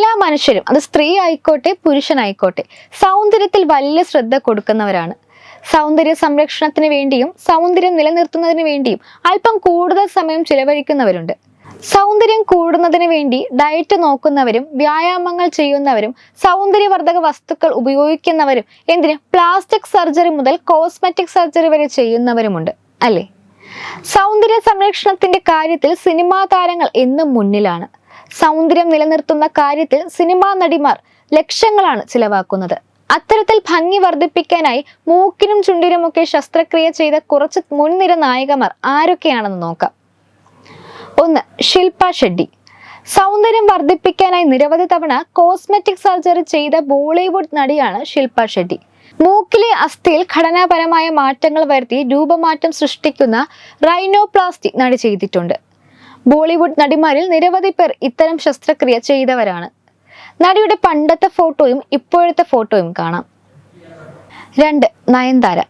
എല്ലാ മനുഷ്യരും അത് സ്ത്രീ ആയിക്കോട്ടെ പുരുഷനായിക്കോട്ടെ സൗന്ദര്യത്തിൽ വലിയ ശ്രദ്ധ കൊടുക്കുന്നവരാണ്. സൗന്ദര്യ സംരക്ഷണത്തിന് വേണ്ടിയും സൗന്ദര്യം നിലനിർത്തുന്നതിന് വേണ്ടിയും അല്പം കൂടുതൽ സമയം ചിലവഴിക്കുന്നവരുണ്ട്. സൗന്ദര്യം കൂടുന്നതിന് വേണ്ടി ഡയറ്റ് നോക്കുന്നവരും വ്യായാമങ്ങൾ ചെയ്യുന്നവരും സൗന്ദര്യവർദ്ധക വസ്തുക്കൾ ഉപയോഗിക്കുന്നവരും എന്തിന്? പ്ലാസ്റ്റിക് സർജറി മുതൽ കോസ്മെറ്റിക് സർജറി വരെ ചെയ്യുന്നവരുമുണ്ട് അല്ലേ? സൗന്ദര്യ സംരക്ഷണത്തിന്റെ കാര്യത്തിൽ സിനിമാ താരങ്ങൾ എന്നും മുന്നിലാണ്. സൗന്ദര്യം നിലനിർത്തുന്ന കാര്യത്തിൽ സിനിമാ നടിമാർ ലക്ഷങ്ങളാണ് ചിലവാക്കുന്നത്. അത്തരത്തിൽ ഭംഗി വർദ്ധിപ്പിക്കാനായി മൂക്കിനും ചുണ്ടിനുമൊക്കെ ശസ്ത്രക്രിയ ചെയ്ത കുറച്ച് മുൻനിര നായികമാർ ആരൊക്കെയാണെന്ന് നോക്കാം. ഒന്ന് ശില്പ ഷെഡ്ഡി. സൗന്ദര്യം വർദ്ധിപ്പിക്കാനായി നിരവധി തവണ കോസ്മെറ്റിക് സർജറി ചെയ്ത ബോളിവുഡ് നടിയാണ് ശില്പ ഷെഡ്ഡി. മൂക്കിലെ അസ്ഥിയിൽ ഘടനാപരമായ മാറ്റങ്ങൾ വരുത്തി രൂപമാറ്റം സൃഷ്ടിക്കുന്ന റൈനോപ്ലാസ്റ്റി നടി ചെയ്തിട്ടുണ്ട്. ബോളിവുഡ് നടിമാരിൽ നിരവധി പേർ ഇത്തരം ശസ്ത്രക്രിയ ചെയ്തവരാണ്. നടിയുടെ പണ്ടത്തെ ഫോട്ടോയും ഇപ്പോഴത്തെ ഫോട്ടോയും കാണാം. രണ്ട് നയൻതാര.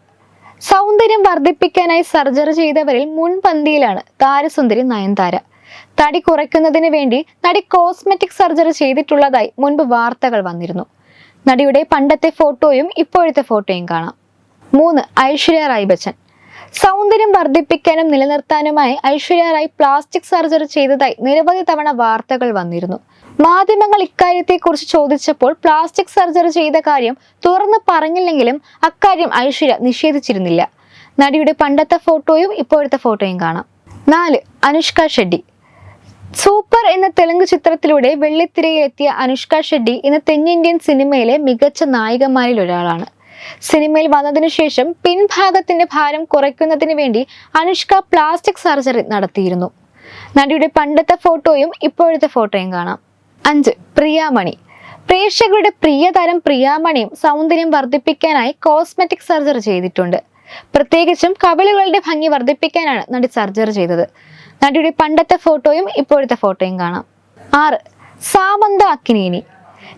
സൗന്ദര്യം വർദ്ധിപ്പിക്കാനായി സർജറി ചെയ്തവരിൽ മുൻപന്തിയിലാണ് താരസുന്ദരി നയൻതാര. തടി കുറയ്ക്കുന്നതിന് വേണ്ടി നടി കോസ്മെറ്റിക് സർജറി ചെയ്തിട്ടുള്ളതായി മുൻപ് വാർത്തകൾ വന്നിരുന്നു. നടിയുടെ പണ്ടത്തെ ഫോട്ടോയും ഇപ്പോഴത്തെ ഫോട്ടോയും കാണാം. മൂന്ന് ഐശ്വര്യ റായ് ബച്ചൻ സൗന്ദര്യം വർദ്ധിപ്പിക്കാനും നിലനിർത്താനുമായി ഐശ്വര്യ റായ് പ്ലാസ്റ്റിക് സർജറി ചെയ്തതായി നിരവധി തവണ വാർത്തകൾ വന്നിരുന്നു. മാധ്യമങ്ങൾ ഇക്കാര്യത്തെക്കുറിച്ച് ചോദിച്ചപ്പോൾ പ്ലാസ്റ്റിക് സർജറി ചെയ്ത കാര്യം തുറന്ന് പറഞ്ഞില്ലെങ്കിലും അക്കാര്യം ഐശ്വര്യ നിഷേധിച്ചിരുന്നില്ല. നടിയുടെ പണ്ടത്തെ ഫോട്ടോയും ഇപ്പോഴത്തെ ഫോട്ടോയും കാണാം. നാല് അനുഷ്ക ഷെഡ്ഡി. സൂപ്പർ എന്ന തെലുങ്ക് ചിത്രത്തിലൂടെ വെള്ളിത്തിരയിലെത്തിയ അനുഷ്ക ഷെഡ്ഡി ഇന്ന് തെന്നിന്ത്യൻ സിനിമയിലെ മികച്ച നായികമാരിൽ ഒരാളാണ് സിനിമയിൽ വന്നതിനു ശേഷം പിൻഭാഗത്തിന്റെ ഭാരം കുറയ്ക്കുന്നതിന് വേണ്ടി അനുഷ്ക പ്ലാസ്റ്റിക് സർജറി നടത്തിയിരുന്നു. നടിയുടെ പണ്ടത്തെ ഫോട്ടോയും ഇപ്പോഴത്തെ ഫോട്ടോയും കാണാം. അഞ്ച് പ്രിയാമണി. പ്രേക്ഷകരുടെ പ്രിയതരം പ്രിയാമണിയും സൗന്ദര്യം വർദ്ധിപ്പിക്കാനായി കോസ്മെറ്റിക് സർജറി ചെയ്തിട്ടുണ്ട്. പ്രത്യേകിച്ചും കവിളുകളുടെ ഭംഗി വർദ്ധിപ്പിക്കാനാണ് നടി സർജറി ചെയ്തത്. നടിയുടെ പണ്ടത്തെ ഫോട്ടോയും ഇപ്പോഴത്തെ ഫോട്ടോയും കാണാം. ആറ് സാമന്ത അക്കിനേനി.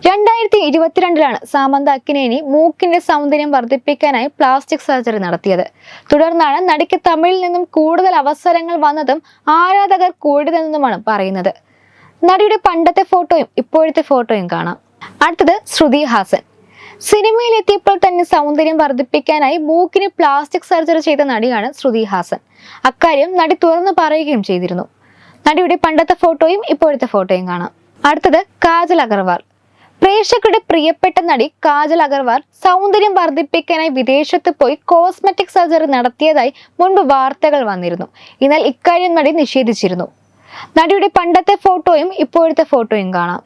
രണ്ടായിരത്തി ഇരുപത്തിരണ്ടിലാണ് സാമന്ത അക്കിനേനി മൂക്കിന്റെ സൗന്ദര്യം വർദ്ധിപ്പിക്കാനായി പ്ലാസ്റ്റിക് സർജറി നടത്തിയത്. തുടർന്നാണ് നടിക്ക് തമിഴിൽ നിന്നും കൂടുതൽ അവസരങ്ങൾ വന്നതും ആരാധകർ കൂടിയതെന്നുമാണ് പറയുന്നത്. നടിയുടെ പണ്ടത്തെ ഫോട്ടോയും ഇപ്പോഴത്തെ ഫോട്ടോയും കാണാം. അടുത്തത് ശ്രുതി ഹാസൻ. സിനിമയിലെത്തിയപ്പോൾ തന്നെ സൗന്ദര്യം വർദ്ധിപ്പിക്കാനായി മൂക്കിന് പ്ലാസ്റ്റിക് സർജറി ചെയ്ത നടിയാണ് ശ്രുതി ഹാസൻ. അക്കാര്യം നടി തുറന്നു പറയുകയും ചെയ്തിരുന്നു. നടിയുടെ പണ്ടത്തെ ഫോട്ടോയും ഇപ്പോഴത്തെ ഫോട്ടോയും കാണാം. അടുത്തത് കാജൽ അഗർവാൾ. പ്രേക്ഷകരുടെ പ്രിയപ്പെട്ട നടി കാജൽ അഗർവാൾ സൗന്ദര്യം വർദ്ധിപ്പിക്കാനായി വിദേശത്ത് പോയി കോസ്മെറ്റിക് സർജറി നടത്തിയതായി മുൻപ് വാർത്തകൾ വന്നിരുന്നു. എന്നാൽ ഇക്കാര്യം നടി നിഷേധിച്ചിരുന്നു. നടിയുടെ പണ്ടത്തെ ഫോട്ടോയും ഇപ്പോഴത്തെ ഫോട്ടോയും കാണാം.